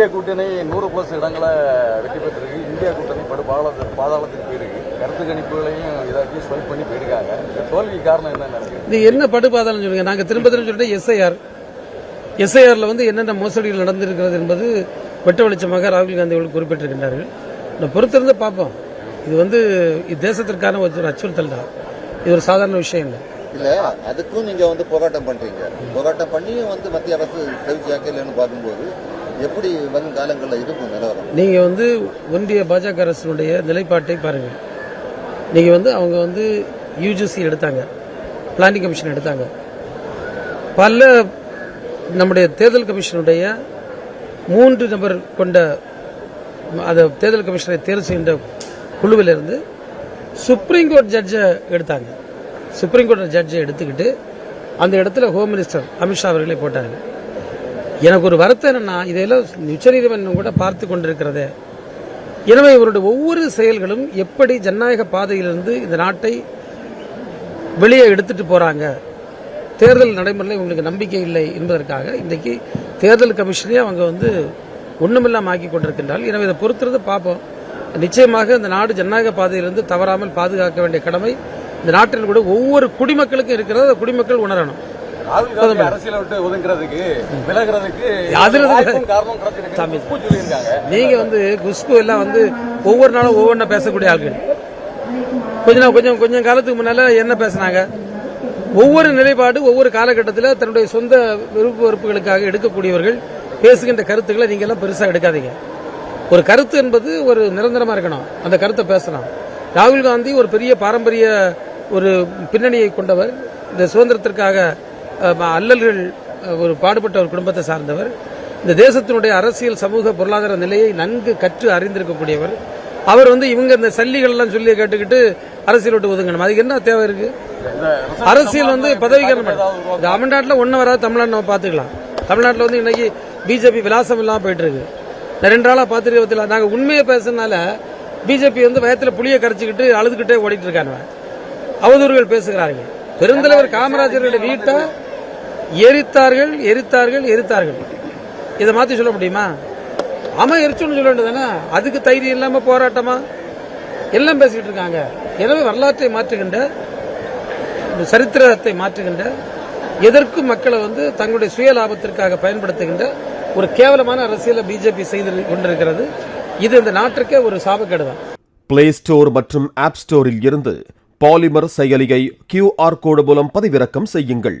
NDA கூட்டணி நூறு plus இடங்களை வெற்றி பெற்றிருக்கு. இந்தியா கூட்டணி படு பாதாள பாதாளத்துக்கு போயிருக்கு. கருத்து கணிப்புகளையும் இதாக்கி ஸ்வைப் பண்ணி போயிருக்காங்க. இந்த தோல்விக்கு காரணம் என்ன நினைக்கிறீங்க இது என்ன படுபாதாளம் சொல்லுங்க. நாங்க திரும்ப திரும்ப சொல்லிட்டு எஸ்ஐஆர் எஸ்ஐஆர்ல வந்து என்னென்ன மோசடிகள் நடந்திருக்கிறது என்பது வெட்ட வெளிச்சமாக ராகுல் காந்தி அவர்கள் குறிப்பிட்டிருக்கின்றார்கள். நான் பொறுத்திருந்து பார்ப்போம். இது வந்து தேசத்திற்கான ஒரு அச்சுறுத்தல் தான். இது ஒரு சாதாரண விஷயம் இல்லை. இல்ல அதுக்கும் நீங்க வந்து போராட்டம் பண்றீங்க. போராட்டம் பண்ணியும் வந்து மத்திய அரசு செவி சாக்கலைன்னு பார்க்கும்போது எப்படி வரும் காலங்களில் இருக்கும் நிலவரம்? நீங்கள் வந்து ஒன்றிய பாஜக அரசினுடைய நிலைப்பாட்டை பாருங்கள் நீங்கள் வந்து அவங்க வந்து யூஜிசி எடுத்தாங்க. பிளானிங் கமிஷன் எடுத்தாங்க. பல நம்முடைய தேர்தல் கமிஷனுடைய மூன்று நபர் கொண்ட அந்த தேர்தல் கமிஷனை தேர்வு செய்கின்ற குழுவிலிருந்து சுப்ரீம் கோர்ட் ஜட்ஜை எடுத்தாங்க. சுப்ரீம் கோர்ட் ஜட்ஜை எடுத்துக்கிட்டு அந்த இடத்துல ஹோம் மினிஸ்டர் அமித்ஷா அவர்களை போட்டாங்க. எனக்கு ஒரு வருத்தம் என்னென்னா இதையெல்லாம் உச்சநீதிமன்றம் கூட பார்த்து கொண்டிருக்கிறதே. எனவே இவருடைய ஒவ்வொரு செயல்களும் எப்படி ஜனநாயக பாதையிலிருந்து இந்த நாட்டை வெளியே எடுத்துட்டு போகிறாங்க தேர்தல் நடைமுறையில் இவங்களுக்கு நம்பிக்கை இல்லை என்பதற்காக இன்றைக்கு தேர்தல் கமிஷனே அவங்க வந்து ஒன்றுமில்லாமல் ஆக்கி கொண்டிருக்கின்றால் எனவே இதை பொறுத்துறது பார்ப்போம். நிச்சயமாக இந்த நாடு ஜனநாயக பாதையிலிருந்து தவறாமல் பாதுகாக்க வேண்டிய கடமை இந்த நாட்டில் கூட ஒவ்வொரு குடிமக்களுக்கும் இருக்கிறது. குடிமக்கள் உணரணும். நீங்க வந்து குஷ்பு எல்லாம் வந்து ஒவ்வொரு நாளும் ஒவ்வொன்றா பேசக்கூடிய ஆள்கள். கொஞ்ச நாள் கொஞ்சம் கொஞ்சம் காலத்துக்கு முன்னால என்ன பேசுனாங்க? ஒவ்வொரு நிலைப்பாடு ஒவ்வொரு காலகட்டத்தில் தன்னுடைய சொந்த விருப்ப வெறுப்புகளுக்காக எடுக்கக்கூடியவர்கள் பேசுகின்ற கருத்துக்களை நீங்க எல்லாம் பெருசா எடுக்காதீங்க. ஒரு கருத்து என்பது ஒரு நிரந்தரமா இருக்கணும். அந்த கருத்தை பேசலாம். ராகுல் காந்தி ஒரு பெரிய பாரம்பரிய ஒரு பின்னணியை கொண்டவர். இந்த சுதந்திரத்திற்காக அல்லல்கள் ஒரு பாடுபட்ட ஒரு குடும்பத்தை சார்ந்தவர். இந்த தேசத்தினுடைய அரசியல் சமூக பொருளாதார நிலையை நன்கு கற்று அறிந்திருக்கக்கூடியவர். அவர் வந்து இவங்க இந்த சல்லிகள்லாம் சொல்லி கேட்டுக்கிட்டு அரசியல் விட்டு ஒதுங்கணும். அதுக்கு என்ன தேவை இருக்கு? அரசியல் வந்து பதவிக்கான இந்த தமிழ்நாட்டில் ஒன்று வராது தமிழ்நாடு நம்ம பார்த்துக்கலாம் தமிழ்நாட்டில் வந்து இன்னைக்கு பிஜேபி விலாசம் இல்லாமல் போயிட்டு இருக்கு நான் ரெண்டு நாளாக பார்த்துருக்க நாங்கள் உண்மையை பேசுறதுனால பிஜேபி வந்து வயத்தில் புளியை கரைச்சிக்கிட்டு அழுதுகிட்டே ஓடிட்டு இருக்காங்க. அவதூறுகள் பேசுகிறார்கள். பெருந்தலைவர் காமராஜருடைய வீட்டை எரித்தார்கள் எரித்தார்கள் எரித்தார்கள். இதை மாற்றி சொல்ல முடியுமா? ஆமா எரிச்சோன்னு சொல்ல வேண்டியதானே அதுக்கு தைரியம் இல்லாம போராட்டமா? எல்லாம் பேசிக்கிட்டு இருக்காங்க. எனவே வரலாற்றை மாற்றுகின்ற சரித்திரத்தை மாற்றுகின்ற எதற்கும் மக்களை வந்து தங்களுடைய சுய லாபத்திற்காக பயன்படுத்துகின்ற ஒரு கேவலமான அரசியலை பிஜேபி செய்து கொண்டிருக்கிறது. இது இந்த நாட்டிற்கே ஒரு சாபக்கேடு தான் பிளே ஸ்டோர் மற்றும் ஆப் ஸ்டோரில் இருந்து பாலிமர் செயலியை கியூஆர் கோடு மூலம் பதிவிறக்கம் செய்யுங்கள்.